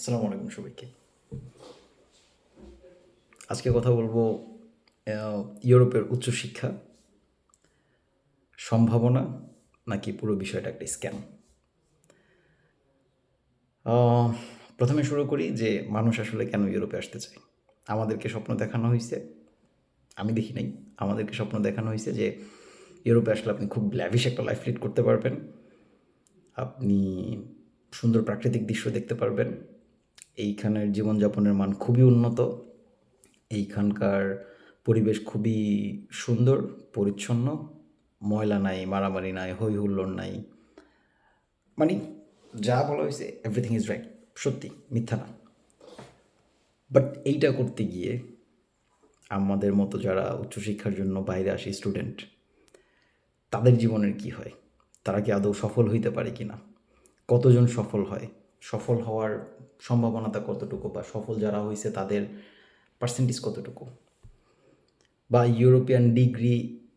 আসসালামু আলাইকুম সবাইকে। আজকে কথা বলব ইউরোপের উচ্চশিক্ষা সম্ভাবনা নাকি পুরো বিষয়টা একটা স্ক্যাম প্রথমে শুরু করি যে মানুষ আসলে কেন ইউরোপে আসতে চায়? আমাদেরকে স্বপ্ন দেখানো হয়েছে আমি দেখি নাই, আমাদেরকে স্বপ্ন দেখানো হয়েছে যে ইউরোপে আসলে আপনি খুব ল্যাভিশ একটা লাইফ লিড করতে পারবেন, আপনি সুন্দর প্রাকৃতিক দৃশ্য দেখতে পারবেন এইখানের জীবনযাপনের মান খুবই উন্নত। এইখানকার পরিবেশ খুবই সুন্দর, পরিচ্ছন্ন। ময়লা নাই, মারামারি নাই হই হুল্লোড় নাই। মানে যা বলা হয়েছে এভরিথিং ইজ রাইট সত্যি, মিথ্যা না। বাট এইটা করতে গিয়ে আমাদের মতো যারা উচ্চশিক্ষার জন্য বাইরে আসে স্টুডেন্ট তাদের জীবনের কি হয়? তারা কি আদৌ সফল হইতে পারে কি না কতজন সফল হয়? সফল হওয়ার সম্ভাবনাটা কতটুকু বা সফল যারা হয়েছে তাদের পার্সেন্টেজ কতটুকু? বা ইউরোপিয়ান ডিগ্রি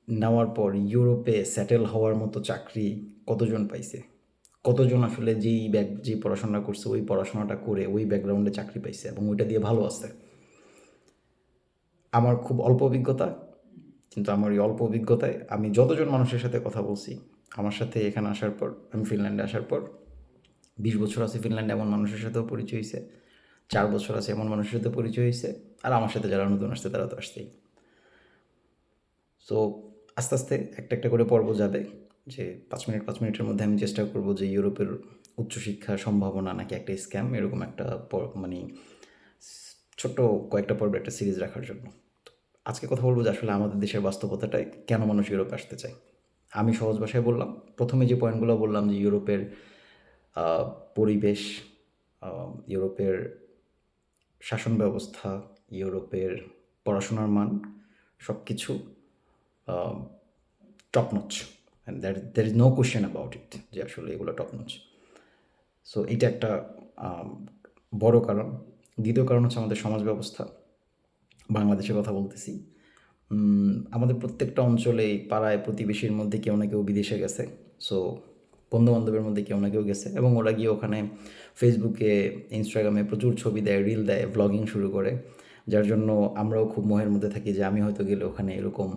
নেওয়ার পর ইউরোপে সেটেল হওয়ার মতো চাকরি কতজন পাইছে? কতজন আসলে যেই ব্যাক যে পড়াশোনা করছে, ওই পড়াশোনাটা করে ওই ব্যাকগ্রাউন্ডে চাকরি পাইছে এবং ওইটা দিয়ে ভালো আছে? আমার খুব অল্প অভিজ্ঞতা, কিন্তু আমার এই অল্প অভিজ্ঞতায় আমি যতজন মানুষের সাথে কথা বলছি, আমার সাথে এখানে আসার পর, আমি ফিনল্যান্ডে আসার পর বিশ বছর আছে ফিনল্যান্ডে, এমন মানুষের সাথেও পরিচয় হয়েছে চার বছর আছে এমন মানুষের সাথে পরিচয় হয়েছে আর আমার সাথে যারা নতুন আসছে, তারা তো আসছেই। সো আস্তে আস্তে একটা একটা করে পর্ব যাবে যে পাঁচ মিনিট, পাঁচ মিনিটের মধ্যে আমি চেষ্টা করব যে ইউরোপের উচ্চশিক্ষার সম্ভাবনা নাকি একটা স্ক্যাম, এরকম একটা মানে ছোট্ট কয়েকটা পর্বে একটা সিরিজ রাখার জন্য। আজকে কথা বলব যে আসলে আমাদের দেশের বাস্তবতাটায় কেন মানুষ ইউরোপে আসতে চায়। আমি সহজ ভাষায় বললাম, প্রথমে যে পয়েন্টগুলো বললাম যে ইউরোপের পরিবেশ ইউরোপের শাসন ব্যবস্থা, ইউরোপের পড়াশোনার মান সব কিছু top notch and that there is no question about it যে আসলে এগুলো টপ নচ সো এটা একটা বড় কারণ। দ্বিতীয় কারণ হচ্ছে আমাদের সমাজ ব্যবস্থা। বাংলাদেশের কথা বলতেছি। আমাদের প্রত্যেকটা অঞ্চলে, পাড়ায়, প্রতিবেশীর মধ্যে কেউ না কেউ বিদেশে গেছে। সো বন্ধু বান্ধবের মধ্যে কেউ না কেউ গেছে এবং ওরা গিয়ে ওখানে ফেসবুকে ইনস্টাগ্রামে প্রচুর ছবি দেয় রিল দেয় ব্লগিং শুরু করে। যার জন্য আমরাও খুব মোহের মধ্যে থাকি যে আমি হয়তো গেলে ওখানে এরকম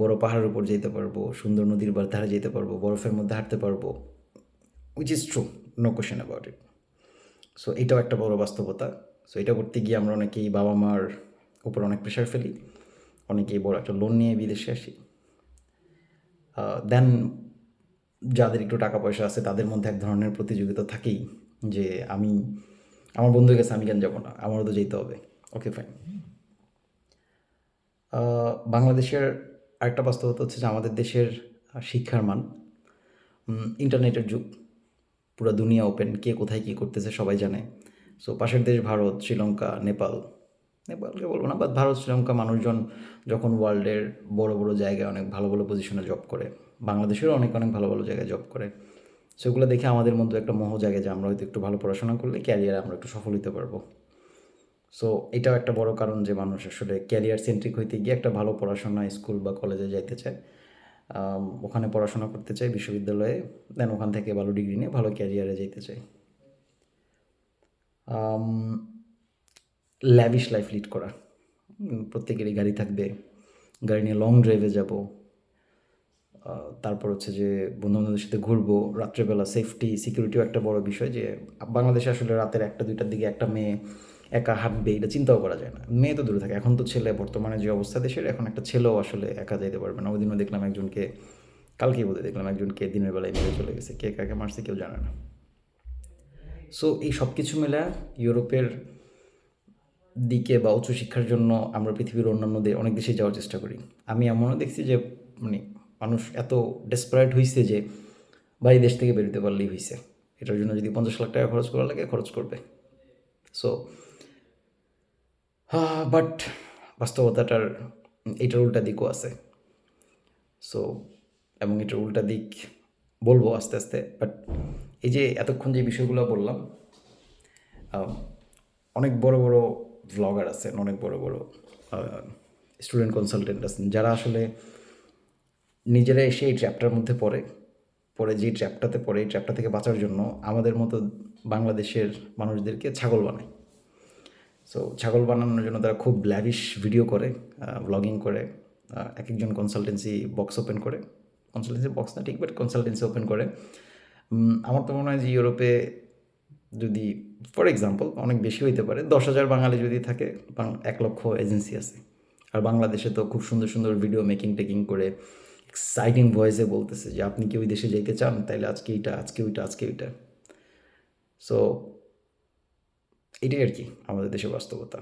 বড় পাহাড়ের উপর যেতে পারব, সুন্দর নদীর বার ধারে যেতে পারব, বরফের মধ্যে হাঁটতে পারব which is true no question about it so এটাও একটা বড় বাস্তবতা। সো এটা করতে গিয়ে আমরা অনেকেই বাবা মার উপর অনেক প্রেশার ফেলি, অনেকেই বড় একটা লোন নিয়ে বিদেশে আসি। দেন যাদের একটু টাকা পয়সা আছে, তাদের মধ্যে এক ধরনের প্রতিযোগিতা থাকেই যে আমি, আমার বন্ধু গেছে, আমি কেন যাব না? আমারও তো যেতে হবে। ওকে ফাইন বাংলাদেশের আরেকটা বাস্তবতা হচ্ছে যে আমাদের দেশের শিক্ষার মান ইন্টারনেটের যুগ, পুরো দুনিয়া ওপেন কে কোথায় কী করতেছে সবাই জানে। সো পাশের দেশ ভারত, শ্রীলঙ্কা, নেপাল, নেপালকে বলব না বাট ভারত, শ্রীলঙ্কা মানুষজন যখন ওয়ার্ল্ডের বড় বড় জায়গায় অনেক ভালো ভালো পজিশনে জব করে বাংলাদেশেরও অনেক অনেক ভালো ভালো জায়গায় জব করে। সেগুলো দেখে আমাদের মধ্যে একটা মোহ জাগে যে আমরা হয়তো একটু ভালো পড়াশোনা করলে ক্যারিয়ারে আমরা একটু সফল হতে পারব। সো এটাও একটা বড় কারণ যে মানুষ আসলে ক্যারিয়ার সেন্ট্রিক হইতে গিয়ে একটা ভালো পড়াশোনা স্কুল বা কলেজে যাইতে চায়। ওখানে পড়াশোনা করতে চায় বিশ্ববিদ্যালয়ে দেন ওখান থেকে ভালো ডিগ্রি নিয়ে ভালো ক্যারিয়ারে যেতে চাই ল্যাভিশ লাইফ লিড করা। প্রত্যেকেরই গাড়ি থাকবে, গাড়ি নিয়ে লং ড্রাইভে যাব। তারপর হচ্ছে যে বন্ধু বান্ধবের সাথে ঘুরবো, রাত্রেবেলা সেফটি সিকিউরিটিও একটা বড় বিষয় যে বাংলাদেশে আসলে রাতের একটা, দুইটার দিকে একটা মেয়ে একা হাঁটবে, এটা চিন্তাও করা যায় না। মেয়ে তো দূরে থাকে, এখন তো ছেলে, বর্তমানে যে অবস্থা দেশের, এখন একটা ছেলেও আসলে একা যেতে পারবে না। ওই দিনও দেখলাম একজনকে, কালকেই বোধহয় দেখলাম একজনকে দিনের বেলায় মেরে চলে গেছে, কে কাকে মারছে কেউ জানে না। সো এই সব কিছু মিলে ইউরোপের দিকে বা উচ্চশিক্ষার জন্য আমরা পৃথিবীর অন্যান্য অনেক দেশে যাওয়ার চেষ্টা করি। আমি এমনও দেখছি যে মানে মানুষ এত ডেসপারেট হয়েছে যে বাড়ি দেশ থেকে বেরোতে পারলেই হয়েছে এটার জন্য যদি পঞ্চাশ লাখ টাকা খরচ করা লাগে, খরচ করবে। সো বাট বাস্তবতাটার এটার উল্টা দিকও আছে। সো এবং এটার উল্টা দিক বলব আস্তে আস্তে বাট এই যে এতক্ষণ যে বিষয়গুলো বললাম অনেক বড় বড় ভ্লগার আছেন অনেক বড় বড় স্টুডেন্ট কনসালটেন্ট আছেন যারা আসলে নিজেরা এসে এই ট্র্যাপটার মধ্যে পড়ে পরে যে ট্র্যাপটাতে পড়ে, এই ট্র্যাপটা থেকে বাঁচার জন্য আমাদের মতো বাংলাদেশের মানুষদেরকে ছাগল বানায়। সো ছাগল বানানোর জন্য তারা খুব ল্যাভিশ ভিডিও করে ব্লগিং করে এক একজন কনসালটেন্সি বক্স ওপেন করে। কনসালটেন্সি বক্স না ঠিক বাট কনসালটেন্সি ওপেন করে। আমার তো মনে হয় যে ইউরোপে যদি ফর এক্সাম্পল অনেক বেশি হইতে পারে, দশ হাজার বাঙালি যদি থাকে এক লক্ষ এজেন্সি আছে। আর বাংলাদেশে তো খুব সুন্দর সুন্দর ভিডিও মেকিং টেকিং করে এক্সাইটিং ভয়েসে বলতেছে যে, আপনি কি ওই দেশে যেতে চান? তাইলে আজকে এইটা, আজকে ওইটা আজকে ওইটা। সো এটাই আর কি আমাদের দেশের বাস্তবতা।